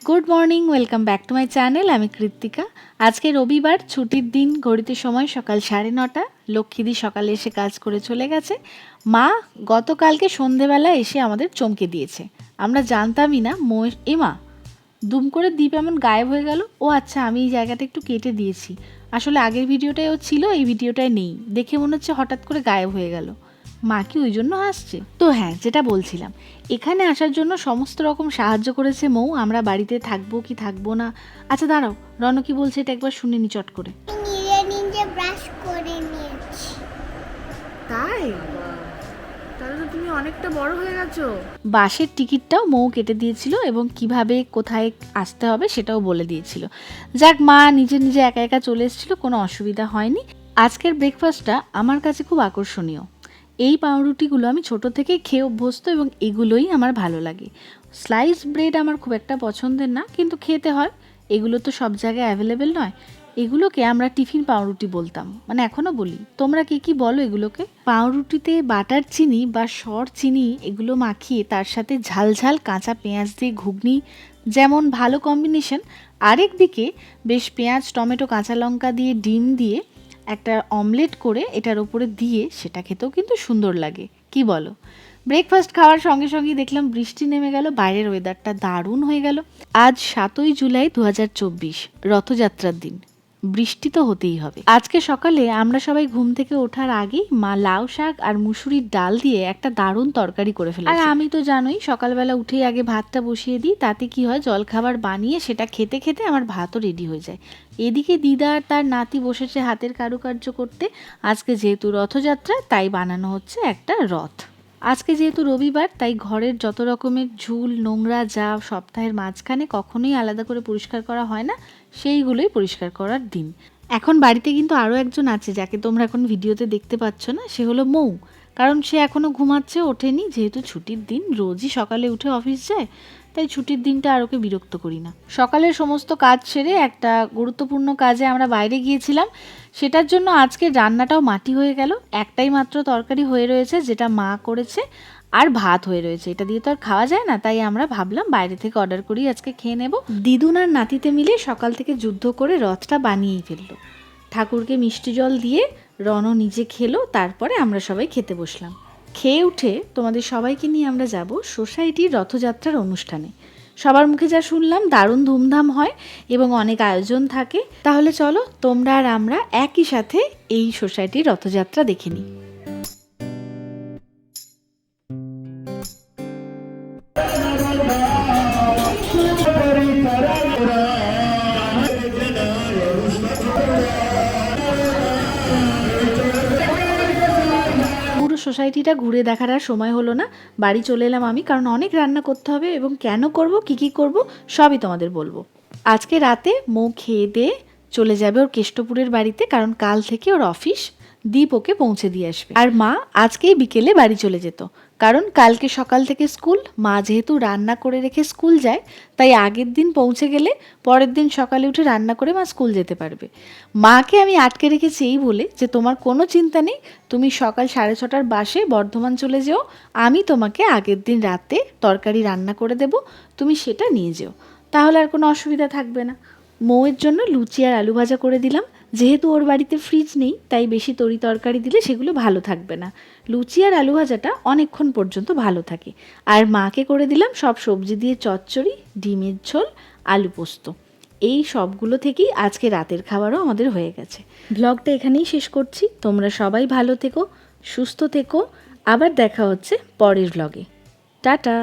Good morning welcome back to my channel আমি কৃত্তিকা। আজকে রবিবার, ছুটির দিন, ঘড়িতে সময় সকাল সাড়ে নটা। লক্ষ্মীদি সকালে এসে কাজ করে চলে গেছে। মা গতকালকে সন্ধেবেলা এসে আমাদের চমকে দিয়েছে। আমরা জানতামই না, মো এ মা। দুম করে দ্বীপ এমন গায়েব হয়ে গেল। ও আচ্ছা আমি এই জায়গাটা একটু কেটে দিয়েছি। আসলে আগের ভিডিওটায় ও ছিল এই ভিডিওটায় নেই। দেখে মনে হচ্ছে হঠাৎ করে গায়েব হয়ে গেল। মা কি ওই জন্য আসছে তো হ্যাঁ যেটা বলছিলাম এখানে আসার জন্য সমস্ত রকম সাহায্য করেছে মৌ। আমরা বাড়িতে থাকব কি থাকব না। আচ্ছা দাঁড়াও রণ কি বলছে এটা একবার শুনে নি চট করে। নিজে নিজে ব্রাশ করে নিয়েছি। তাই? তুমি অনেকটা বড় হয়ে গেছো। বাসের টিকিটটাও মৌ কেটে দিয়েছিল এবং কীভাবে কোথায় আসতে হবে সেটাও বলে দিয়েছিল। যাক, মা নিজে নিজে একা একা চলে এসেছিল, কোনো অসুবিধা হয়নি। আজকের ব্রেকফাস্টটা আমার কাছে খুব আকর্ষণীয়। এই পাউরুটিগুলো আমি ছোট থেকে খেয়ে অভ্যস্ত এবং এগুলোই আমার ভালো লাগে। স্লাইস ব্রেড আমার খুব একটা পছন্দের না, কিন্তু খেতে হয়। এগুলো তো সব জায়গায় অ্যাভেলেবেল নয়। এগুলোকে আমরা টিফিন পাউরুটি বলতাম। মানে এখনও বলি, তোমরা কি কি বলো এগুলোকে? পাউরুটিতে বাটার চিনি বা সর চিনি এগুলো মাখিয়ে তার সাথে ঝাল ঝাল কাঁচা পেঁয়াজ দিয়ে ঘুগনি, যেমন ভালো কম্বিনেশন আরেক দিকে বেশ পেঁয়াজ, টমেটো, কাঁচা লঙ্কা দিয়ে ডিম দিয়ে একটা অমলেট করে এটার ওপরে দিয়ে সেটা খেতেও কিন্তু সুন্দর লাগে। কি বলো? ব্রেকফাস্ট খাওয়ার সঙ্গে সঙ্গেই দেখলাম বৃষ্টি নেমে গেল, বাইরের ওয়েদারটা দারুণ হয়ে গেল। আজ সাতই জুলাই দু হাজার চব্বিশ, রথযাত্রার দিন। বৃষ্টি তো হতেই হবে। আজকে সকালে আমরা সবাই ঘুম থেকে ওঠার আগেই মা লাউ শাক আর মুসুরির ডাল দিয়ে একটা দারুণ তরকারি করে ফেলেছি। আর আমি তো জানোই, সকালবেলা উঠেই আগে ভাতটা বসিয়ে দিই, তাতে কি হয় জলখাবার বানিয়ে সেটা খেতে খেতে আমার ভাতও রেডি হয়ে যায়। এদিকে দিদা আর তার নাতি বসেছে হাতের কারুকার্য করতে। আজকে যেহেতু রথযাত্রা, তাই বানানো হচ্ছে একটা রথ। আজকে যেহেতু রবিবার, তাই ঘরের যত রকমের ঝুল, নোংরা যা সপ্তাহের মাঝখানে কখনোই আলাদা করে পরিষ্কার করা হয় না, সেইগুলোই পরিষ্কার করার দিন। এখন বাড়িতে কিন্তু আরও একজন আছে, যাকে তোমরা এখন ভিডিওতে দেখতে পাচ্ছ না, সে হলো মৌ। কারণ সে এখনও ঘুমাচ্ছে, ওঠেনি। যেহেতু ছুটির দিন, রোজই সকালে উঠে অফিস যায়, তাই ছুটির দিনটা আর ওকে বিরক্ত করি না। সকালের সমস্ত কাজ সেরে একটা গুরুত্বপূর্ণ কাজে আমরা বাইরে গিয়েছিলাম। সেটার জন্য আজকে রান্নাটাও মাটি হয়ে গেল। একটাই মাত্র তরকারি হয়ে রয়েছে, যেটা মা করেছে, আর ভাত হয়ে রয়েছে। এটা দিয়ে তো আর খাওয়া যায় না, তাই আমরা ভাবলাম বাইরে থেকে অর্ডার করি, আজকে খেয়ে নেব। দিদুন আর নাতিতে মিলে সকাল থেকে যুদ্ধ করে রথটা বানিয়েই ফেলল। ঠাকুরকে মিষ্টি জল দিয়ে রণ নিজে খেলো, তারপরে আমরা সবাই খেতে বসলাম। খেয়ে উঠে তোমাদের সবাইকে নিয়ে আমরা যাব সোসাইটির রথযাত্রার অনুষ্ঠানে। সবার মুখে যা শুনলাম দারুণ ধুমধাম হয় এবং অনেক আয়োজন থাকে। তাহলে চলো তোমরা আর আমরা একই সাথে এই সোসাইটির রথযাত্রা দেখে নিই। সোসাইটিটা ঘুরে দেখার আর সময় হলো না। বাড়ি চলে এলাম আমি, কারণ অনেক রান্না করতে হবে এবং কেন করব, কি কি করব, সবই তোমাদের বলব। আজকে রাতে মৌ খেয়ে দিয়ে চলে যাবে ওর কেষ্টপুরের বাড়িতে, কারণ কাল থেকে ওর অফিস। দীপ ওকে পৌঁছে দিয়ে আসবে। আর মা আজকেই বিকেলে বাড়ি চলে যেত। কারণ কালকে সকাল থেকে স্কুল, মা যেহেতু রান্না করে রেখে স্কুল যায়, তাই আগের দিন পৌঁছে গেলে পরের দিন সকালে উঠে রান্না করে মা স্কুল যেতে পারবে। মাকে আমি আটকে রেখেছি এই বলে যে, তোমার কোনো চিন্তা নেই, তুমি সকাল সাড়ে ছটার বাসে বর্ধমান চলে যেও, আমি তোমাকে আগের দিন রাতে তরকারি রান্না করে দেব, তুমি সেটা নিয়ে যেও। তাহলে আর কোনো অসুবিধা থাকবে না। মৌয়ের জন্য লুচি আর আলু ভাজা করে দিলাম। যেহেতু ওর বাড়িতে ফ্রিজ নেই, তাই বেশি তরি তরকারি দিলে সেগুলো ভালো থাকবে না। লুচি আর আলু ভাজাটা অনেকক্ষণ পর্যন্ত ভালো থাকে। আর মাকে করে দিলাম সব সবজি দিয়ে চচ্চড়ি, ডিমের ঝোল, আলু পোস্ত। এই সবগুলো থেকেই আজকে রাতের খাবারও আমাদের হয়ে গেছে। ব্লগটা এখানেই শেষ করছি। তোমরা সবাই ভালো থেকো, সুস্থ থেকো। আবার দেখা হচ্ছে পরের ব্লগে। টাটা!